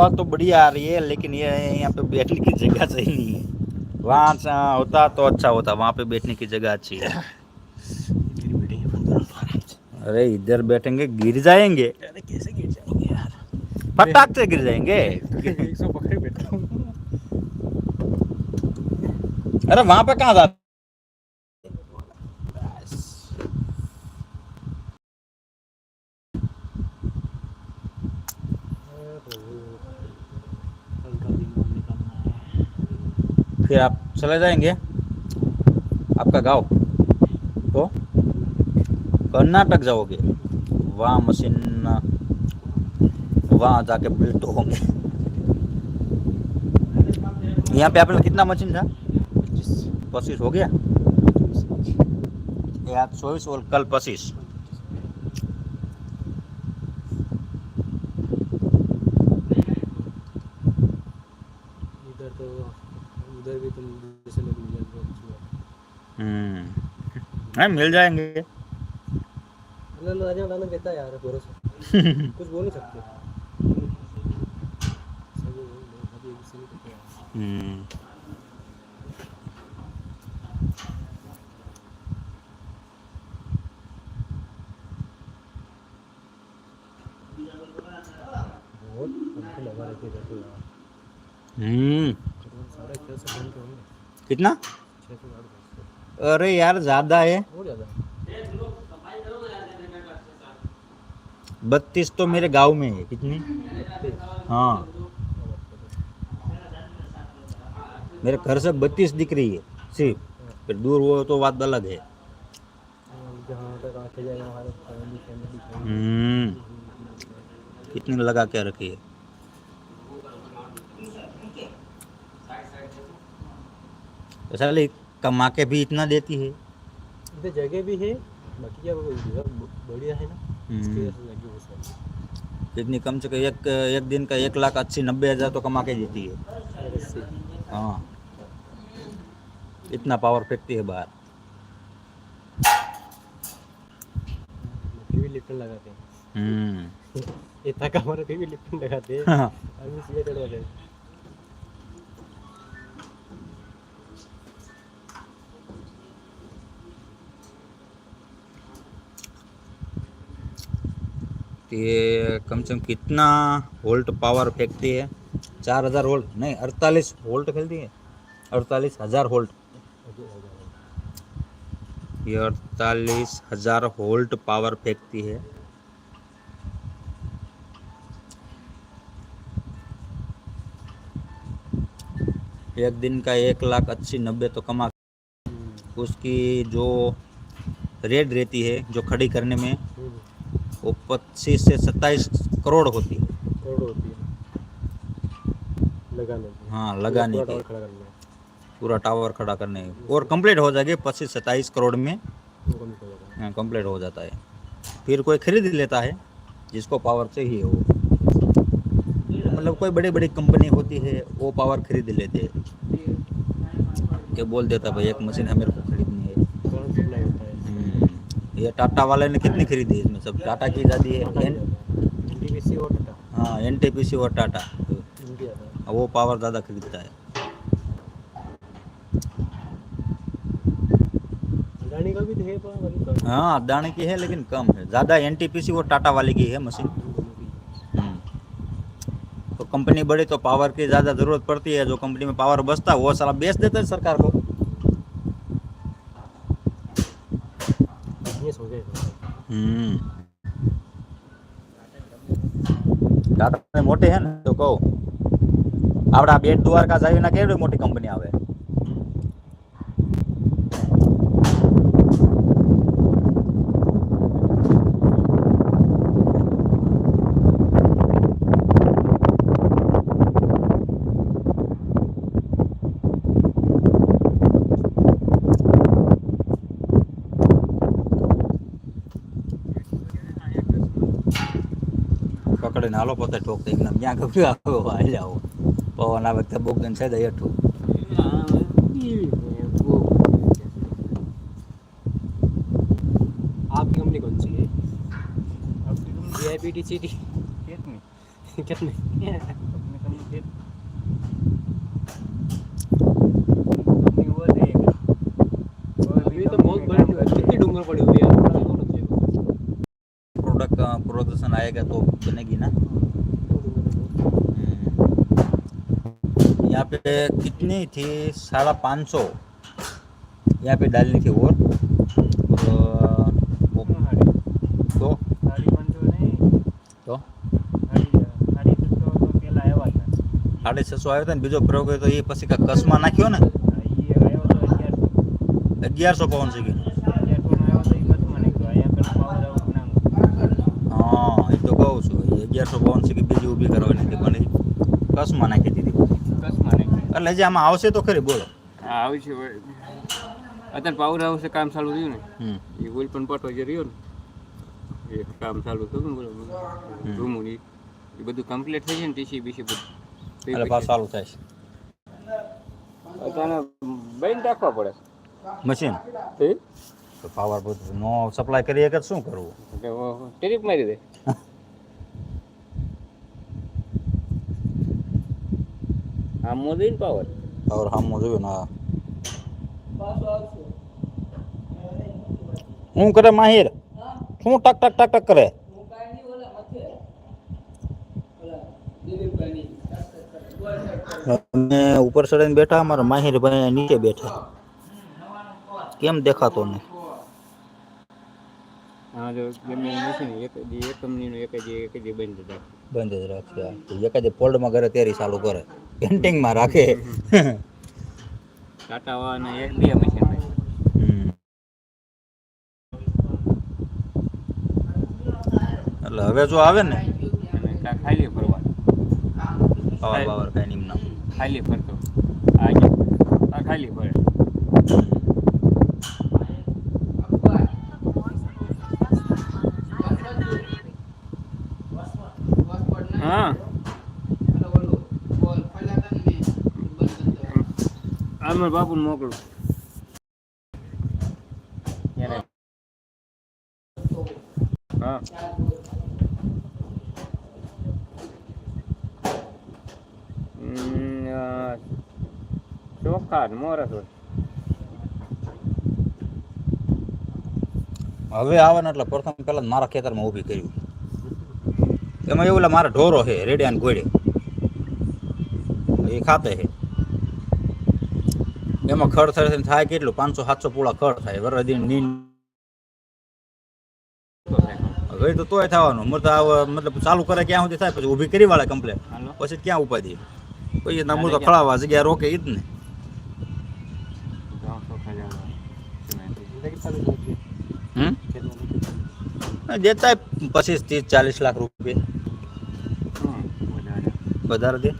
आवाज़ तो बढ़िया आ रही है लेकिन ये यहाँ पे बैठने की जगह सही नहीं है। वहाँ से होता तो अच्छा होता वहाँ पे बैठने की जगह अच्छी है। अरे इधर बैठेंगे गिर जाएँगे। अरे कैसे गिर जाएँगे यार? फटाक से गिर जाएँगे। अरे वहाँ पे कहाँ जाते फिर आप चले जाएँगे आपका गाँव। तो कर्नाटक जाओगे वहाँ मशीन वहाँ जाके बिल्ट होंगे। यहाँ पे आपने कितना मशीन था? पच्चीस। हो गया? ये आज चौबीस और कल पच्चीस। हम्म। हाँ, मिल जाएँगे। कहता यार कुछ बोल नहीं सकते। हम्म।, हम्म। कितना? अरे यार ज़्यादा है। बत्तीस तो मेरे गाँव में है कितनी? हाँ। मेरे घर से बत्तीस दिख रही है सिर्फ़। फिर दूर वो तो बात अलग है। हम्म। कितनी लगा के रखी है? ऐसा कमा के भी इतना देती है। इधर जगह भी है बाकी क्या बढ़िया है ना सब। कितनी कम से कम एक एक दिन का एक लाख अस्सी नब्बे हज़ार तो कमा के देती है। हाँ। इतना पावर फेंकती है बाहर। फिर भी लिप्टन लगाते हैं। हम्म। इतना कमाना फिर भी लिप्टन लगाते हैं। तो ये कम से कम कितना वोल्ट पावर फेंकती है? चार हज़ार वोल्ट, नहीं, अड़तालीस वोल्ट खेलती है। अड़तालीस हज़ार वोल्ट। ये अड़तालीस हज़ार वोल्ट पावर फेंकती है। एक दिन का एक लाख अस्सी नब्बे तो कमा उसकी जो रेट रहती है, जो खड़ी करने में वो पच्चीस से सत्ताईस करोड़ होती है। करोड़ होती है। लगाने हाँ लगाने पूरा की। टावर खड़ा करने पूरा टावर खड़ा करने और कंप्लीट हो जाएगी पच्चीस सत्ताईस करोड़ में। वो कम हो जाएगा। हाँ, कंप्लीट हो जाता है। फिर कोई खरीद लेता है जिसको पावर चाहिए वो मतलब कोई बड़ी बड़ी कंपनी होती है वो पावर खरीद लेते हैं। कि बोल देता भाई एक मशीन है मेरे को खरीदनी है करंट सप्लाई होता है हम्म, ये टाटा वाले ने कितनी खरीदी है इसमें सब? टाटा की जाती है एन एनटीपीसी और टाटा। हाँ एन और टाटा। ज़्यादा वो पावर ज़्यादा खरीदता है। अडानी का भी तो है हाँ अदानी की है लेकिन कम है। ज़्यादा एन टी पी सी और टाटा वाले की है मशीन। हम्म। तो कंपनी बड़ी तो पावर की ज़्यादा ज़रूरत पड़ती है। जो कंपनी में पावर बचता है वो सारा बेच देता है सरकार को। હમ. ટાટા મોટી હે ને? તો કહું. આપડા બેટ દ્વારકા જાવી ના કેવડી મોટી કંપની આવે? પકડીને હાલો પોતે ઠોક દે એમને ત્યાં ગયું આવો હાલ જાઓ પવન આવે તો બોગદન છે દઈ હેઠું आपकी कंपनी कौन सी है V I P T C T कितने તમને છે કંપની प्रोडक्ट प्रोडक्शन आएगा तो बनेगी ना हम्म। यहाँ पे कितनी थी साढ़ा पाँच सौ यहाँ पे डालनी थी और और वो શું હાડી? तो સાડી પાંચસો નહીં તો સાડી સાડી છસો તો પેલા આવ્યા હતા સાડી છસો આવ્યો હતો ને બીજો પ્રયોગ કર્યો તો એ પછી કાંઈક કસમાં નાખ્યો ને હા, ઈ આવ્યો તો અગિયારસો અગિયારસો પવન શીખી અગિયારસો પવન શીખી બીજી ઊભી કરવાની હતી પણ કસમાં નાખી દીધી. એટલે જે આમાં આવશે તો ખરી બોલો. આવશે આવી છે અત્યારે પાવર હાઉસે કામ ચાલુ થયું ને. એ ઓઇલ પણ પટો જે રહ્યો ને એ કામ ચાલુ થયું ને રૂમું એ એ બધું કમ્પ્લીટ થઈ જાય ને ટીસી બીસી બધું. એટલે પાછું ચાલુ થાય છે. અત્યારે બેન રાખવા પડે મશીન? તો પાવર બધું નો સપ્લાય કરીએ કે શું કરવું? ટ્રીપ મારી દે. આમ મોદી ને પાવર પાવર સામો જોયું ને હા શું કરે માહિર શું ટક ટક ટક ટક કરે અમે ઉપર ચડીને બેઠા અમારા માહિર ભાઈ નીચે બેઠા કેમ દેખાતો નહીં હા જો ગમે એ મશીન એક દી એક કંપનીનું એક જ એક જ બંધ થાય બંધ જ રાખશે આ. તો એક જ ફોલ્ડમાં કરે ત્યારે ચાલુ કરે પેન્ટિંગમાં રાખે. ટાટા વાળાના એક બે મશીન એટલે હવે જો આવે ને? કા ખાલી ફરવા. પાવર પાવર કઈ નિમ ખાલી ફરતો. આ આ ખાલી ફરે. હા. આમાં બાપુને મોકલું. હા. ચોખા મોરસ હવે આવે ને એટલે પ્રથમ પહેલા મારા ખેતરમાં ઊભી કર્યું. એમાં એવું મારા ઢોરો છે રેડિયા ને ઘોડે એ ખાતે છે. એમાં ખડ થાય થાય કેટલું? પાંચસો સાતસો પૂળા ખડ થાય. વરદી નીન ગઈ તો તોય થવાનું. મત મતલબ ચાલુ કરે ક્યાં સુધી થાય? પછી ઊભી કરી વાળે કમ્પ્લેટ પછી ક્યાં ઉપાધી? કોઈ એના મૂળ તો ખળાવા જગ્યા રોકે ઈ જ ને દેતા પચીસ ત્રીસ ચાલીસ લાખ રૂપિયા. વધારે દે.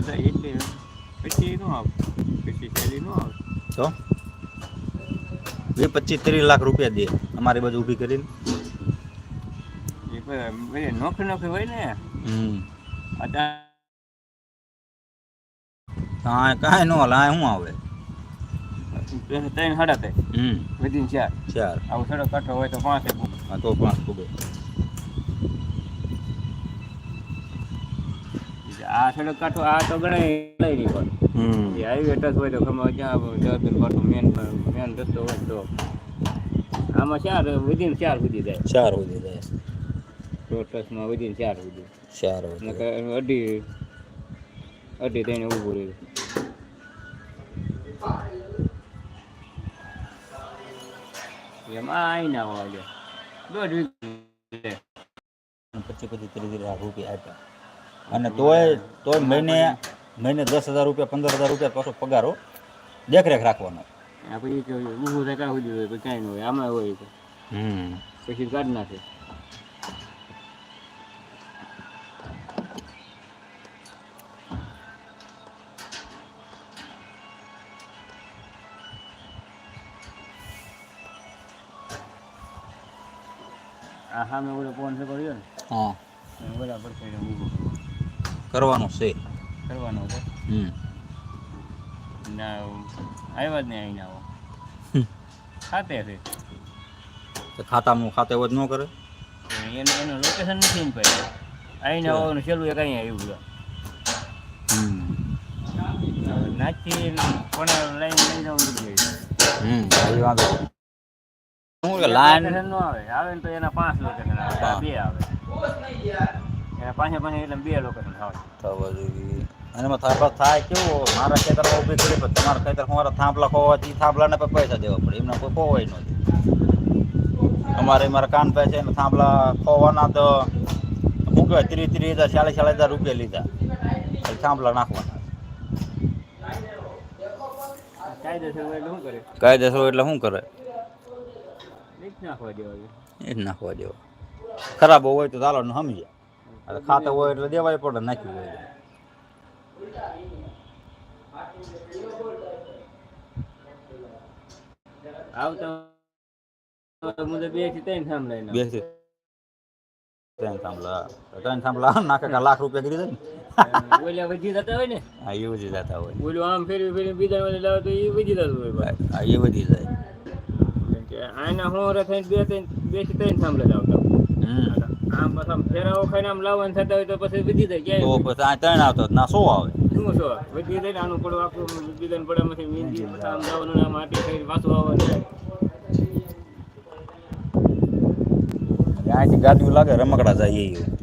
બધા એટલે પછી નો આવે પછી શૈલી નો આવે તો વીસ પચીસ ત્રીસ લાખ રૂપિયા દે અમારી બાજુ ઊભી કરીને એ બધા બધી નોખી નોખી હોય ને હમ અત્યારે કાંઈ કાંઈ ન હાલે આ શું આવે ત્રણ સાડા ત્રણ હમ વધીને ચાર ચાર આવું થોડો કાંઠો હોય તો પાંચ આ તો પાંચ ફૂગે આ સડક કાંઠો આ તો ગણાય લઈ નહીં પણ. એ હાઈવે ટચ હોય તો ખબર જ્યાં જર્બન પાટું મેન મેન રસ્તો હોય તો. આમાં ચાર વધીને ચાર સુધી જાય. ચાર સુધી જાય. ટોટસમાં વધીને ચાર સુધી. ચાર અઢી અઢી થઈને ઊભું રહ્યું. એમાં આઈ ના હોય. દોઢ વીક પછી ત્રીસ ત્રીસ લાખ રૂપિયા આપ્યા. અને તોય તોય મહિને મહિને દસ હજાર રૂપિયા પંદર હજાર રૂપિયા પાછો પગારો દેખરેખ રાખવાનો. આપણે કે ઊભું થાય કાં સુધી હોય પછી કાંઈ ન હોય આમાં હોય તો. હમ. પછી કાઢી નાખે. આ સામે ઓલો ફોન છે કર્યો ને? હા. બરાબર ઊભો કરવાનું છે. કરવાનો છે? હમ. ના આવ્યા જ નહીં અહીં આવો. ખાતે છે. તો ખાતામાં ખાતે વધ ન કરે? એનું એનું લોકેશન નથી ને ભાઈ અહીં આવવાનું છેલ્લું એક અહીંયા આવ્યું છે. નાચી પણ લાઈન લઈ જવું જોઈએ? હમ એ વાંધો શું લાઈન નો આવે. આવે ને તો એના પાંચ લોકેશન આવે. બે આવે. એના પાસે પાસે એટલે બે લોકો થવા જોઈએ અને એમાં થાય થાય કેવું મારા ખેતરમાં ઊભી કરી પણ તમારા ખેતર અમારા થાંભલા ખોવાથી થાંભલાને પણ પૈસા દેવા પડે. એમને કોઈ ખોવાય નથી અમારે મારા કાન પે છે થાંભલા ખોવાના તો શું કહેવાય ત્રીસ ત્રીસ હજાર ચાલીસ ચાલીસ હજાર રૂપિયા લીધા. થાંભલા નાખવાના. કાયદેસર એટલે શું કરે? એટલે શું કરે? નાખવા દેવા એ જ નાખવા દેવા. ખરાબ હોય તો ચાલો સમજ્યા. અને ખાતા હોય એટલે દેવાય પડે નાખ્યું હોય. એટલે. લાખ રૂપિયા કરી દે ઓલા વધી જતા હોય ને? હા એ વધી જતા હોય. ઓલું આમ ફેરવી ફેરવી બીજા વાળે લાવે તો એ વધી જતું હોય ભાઈ હા એ વધી જાય. આના બે ત્રણ બેથી ત્રણ થાંભલા. હમ. આમ આમ ફેરાવો ખાઈને આમ લાવવાનું થતા હોય તો પછી વધી જાય તો ક્યાંય પછી આ ત્રણ આવતો ના શું આવે? શું છો વધી જાય ને આનું પડવું આપણું બીજાને પડામાંથી મીંદી આમ જવાનું ને આમ આટી થઈ પાછું આવવાનું. અહીંથી ગાડીઓ લાગે રમકડા જાય એ